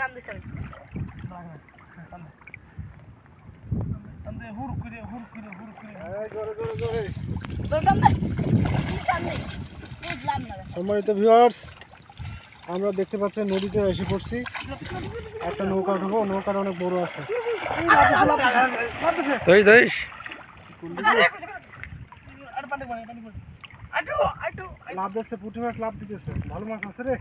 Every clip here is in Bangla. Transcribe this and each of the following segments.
টান দিছেন হুর করে হুর করে হুর করে তোর টান দে টান দে সম্মানিত ভিউয়ার্স আমরা দেখতে পাচ্ছি নদীতে এসে পড়ছি। একটা নৌকা উঠবো নৌকাটা অনেক বড় আছে। লাভ দিচ্ছে পুঁটি মাছ লাভ দিতেছে। ভালো মাছ আছে রে।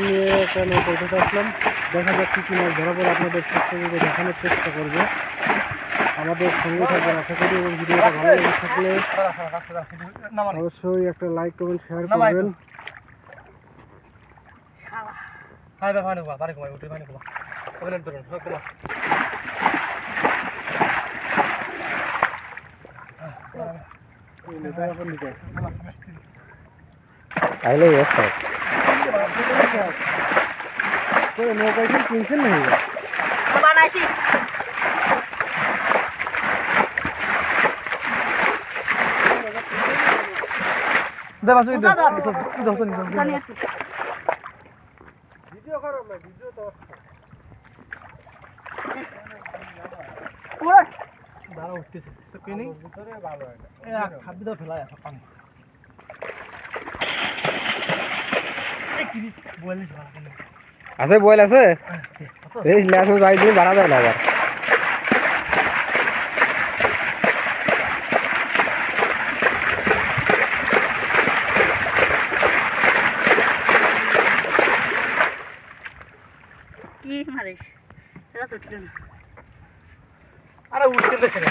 নিয়ে দেখা যাক কি মাছ ধরা পড়ে আপনাদের দেখানোর চেষ্টা করব। আমাদের সঙ্গে থাকবেন। আশা করি এবং ভিডিওটা ভালো লেগে থাকলে অবশ্যই একটা লাইক কমেন্ট শেয়ার করবেন। উঠে নৌকা কিনছেন নাকি? বানাইছি। দে বাসু দে। দাদা। দাও তো একটু ভিডিও করো না ভিডিও তো পুরো। দাঁড়া উঠতেছে। তো কিনি ভিতরে ভালো হয় এ খাবি দাও ফেলা আছে পানি। বলিস ভালো কিনি? আছে বইল আছে। এই ল্যাস বাড়ি দিয়ে বাড়া যায় না আবার কি মারিস তো আরে উঠতে না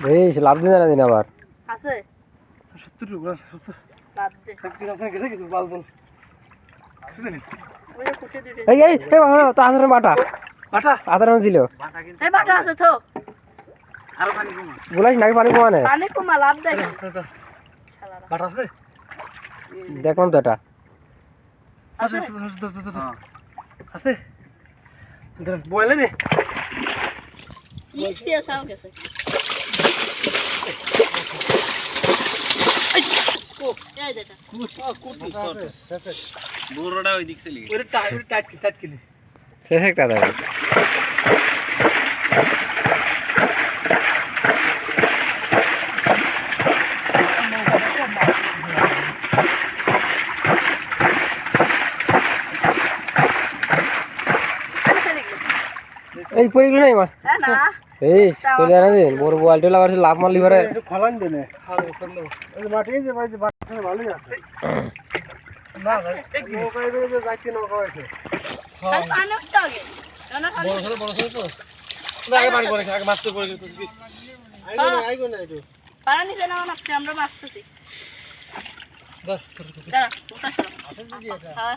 এই লাভ দিন না দিন আবার। আছে? সত্তর সত্তর। বাদ দে। সত্তর আছে কিছু বাল বল। শুনেনি ওই যে কুটে দিতে এই এই এই বাবা, তো আধার বাটা। আটা আধার ছিল। এই বাটা আছে তো আরও পানি কমা। বলাস নাকি পানি কমানে? পানি কমা লাভ দেয় বাটা আছে? দেখলাম তো এটা। আছে আছে? বলে নে। ইসি বুড়োটা ওই দিক চলে গেছে টাইট টাইট কিনে শেষ একটা দেবে এই পড়ে গেল নাই হ্যাঁ না এই চলে জানা দিন বড় বলটা লাগার লাভ মারলি পারে একটু খলান দেনে মাটি যে ভাই ভালোই আছে। না ভাই যে যাচ্ছে নৌকা আছে খালি পানি উঠতে আগে বড় ছোট বড় ছোট তো। আগে পানি করে আগে মাছ করে গেছে আইগো না আইগো নিতে আমরা দাঁড়া দিদি এটা। হ্যাঁ।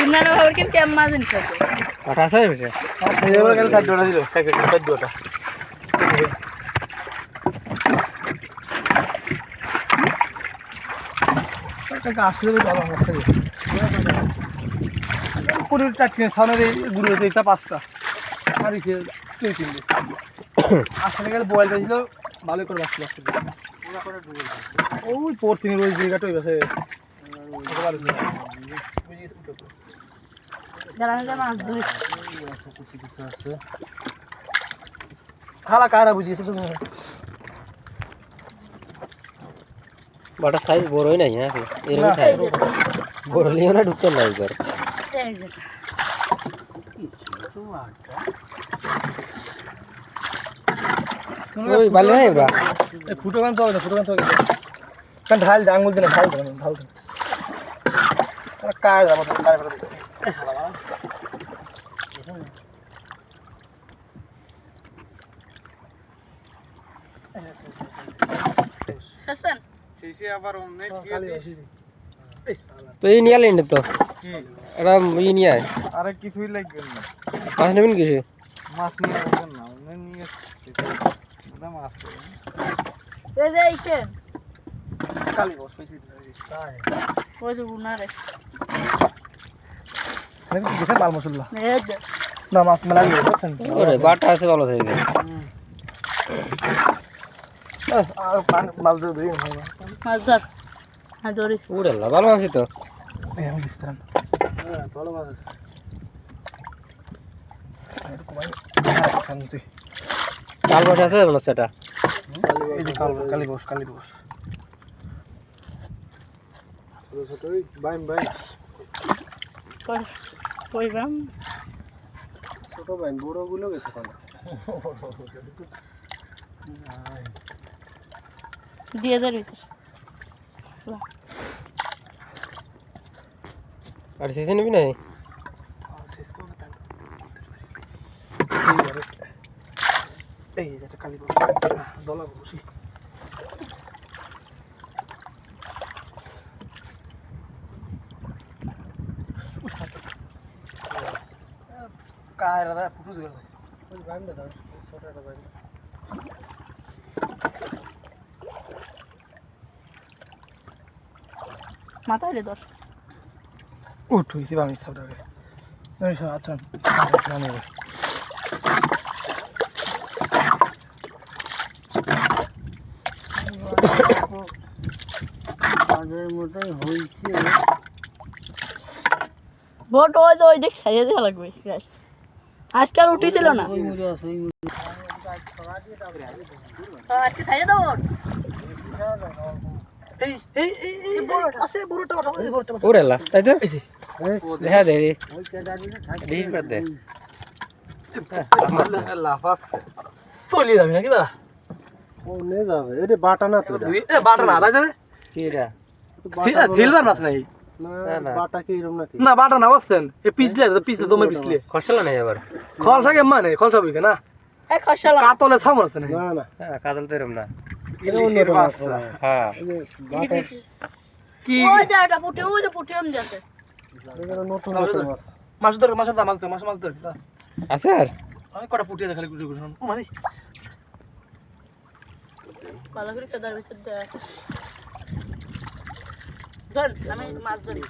ইমরান ভাবে কিন্তু কেমন মাঝিন থাকে কাটা আছে বেশি এবার গেলে চার জোড়া দিল চার জোড়া আসলে ভালো হচ্ছে গুঁড়ো পাঁচটা আর দুই গেলে বয়েল পেয়েছিল ভালো করে বাঁচছিল ওই পর তিনি রোজ জায়গাটা ওই পাশে জানালে মাছ ধরি খালা কারা বুঝিয়েছে তুমি। বাটার সাইজ বড়ই নাই হ্যাঁ? এরকম খায় বড় লিও না ঢুকতে নাই করে এই যে। ওই বালি নাই ওরা ফুটো গান তো হবে না ফুটো গান তো হবে কারণ ঢাল দে আঙুল দিনে ঢাল দেবে ঢাল দে কায় যাব কায় ফেলে দিতে সাসপেন তো এই নিয়ে আলেন তো? এটা ই নিয়ে আয়। আরে কিছুই লাগবে না। মাছ নেবেন কিছু? মাছ নিয়ে আসবেন না আমি নিয়ে দাম আছে। এই যে এইছেন। কালি বস পেয়েছি তাই? ওই যে উনারে। আমি কি দেখে মাল মশলা এই যে। না মাছ মেলা দিয়ে বুঝছেন? ওরে বাটা আছে ভালো সাইজে দিয়ে দিই মাছ ধর হ্যাঁ ধরি উড়ে ভালো আছে তো। ভালো মাছ আছে কাল বসে আছে মনে হচ্ছে এটা? এই যে কাল কালি বস কালি বস বাইম বাইম কই কইবাম ছোট বাইম বড়গুলো গেছে কোন? দিয়ে দে ভিতর আর শেষে নিবি নাই এই যে একটা কালি বস দলা বসি काय दादा फुटू दिला ओय बांध दादा छोटा बांध মাথায় রে ধর। উঠ হইছে আমি সাবটাকে এই সব আচ্ছা আগের মতোই হয়েছে বোট ওই তো ওই দিক সাইডে দেওয়া লাগবে আজকাল উঠেছিল না। আজকে সাইডে দাও চলে যাবি নাকি দাদা নে যাবে। এটা বাটা না তো বাটা না তাই যাবে? কি রা? মাছ নাই। না না। বাটা কি এরকম নাকি? না বাটা না বুঝছেন? এ পিছলে পিছলে তোমার পিছলে খসলা নাই আবার? খলসা কে মানে খলসা বিকে না কাতলে সামর আছে না হ্যাঁ তো এরম না। হ্যাঁ। এই যে বাটা কি ওই যে এটা পুটি ওই যে পুটি আমি যাচ্ছে নতুন নতুন মাছ মাছ ধর মাছ ধর মাছ ধর মাছ মাছ ধর আছে আর? আমি কটা পুটিয়ে দেখালি গুটি গুটি ও মানে ভালো করে কেদার ভিতর দেওয়া ধর আমি মাছ ধরি।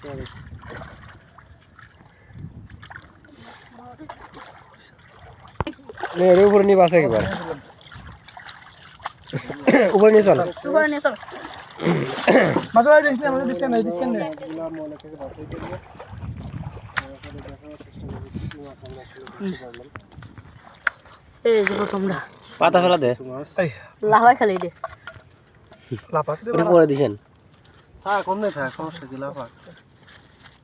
নে এর উপরে নিয়ে একবার। উপরে নিয়ে চল। সুপার নিয়ে চল। মাছ ধর দিস না মাছ দিস না দিস না কি কি এই যে তোমরা। পাতা ফেলা দে। লাভাই খালি দে। দে এটা দিছেন। হ্যাঁ কম নেই থাকে সমস্যা কি লাফা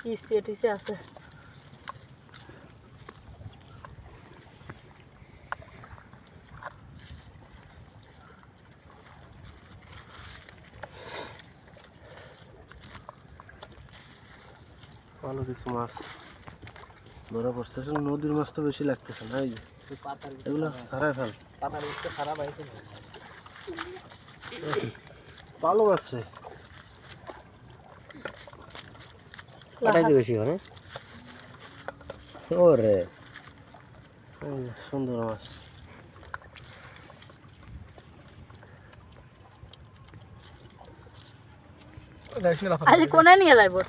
ইসে টিসে আছে। কিছু মাছ ধরা পড়ছে। আসলে নদীর মাছ তো বেশি লাগতেছে না এই যে। এগুলো সারাই ফেল। ভালো মাছ রে। কাটাই দি বেশি মানে ওরে। এই সুন্দর মাছ। আজ কোনায় নিয়ে যায় বোট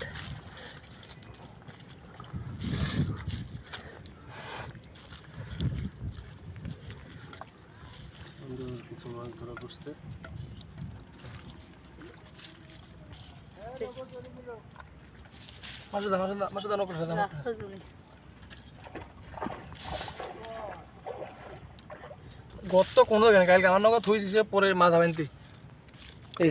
সুন্দর কিছু মাছ মাসে মাসে মাসে জুড়ে গত কোনো জায়গায় কালকে আমার নৌকা থুইছি সে পরে মাথা বানতি এই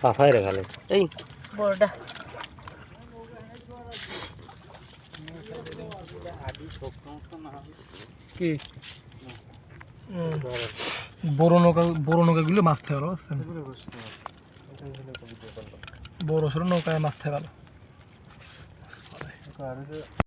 সাফাই রে খালি। এই বড়টা। কি। বড় নৌকা বড় নৌকাগুলো মাছ থাকে ভালো বুঝছেন বড় সড়ো নৌকায় মাছ থাকে ভালো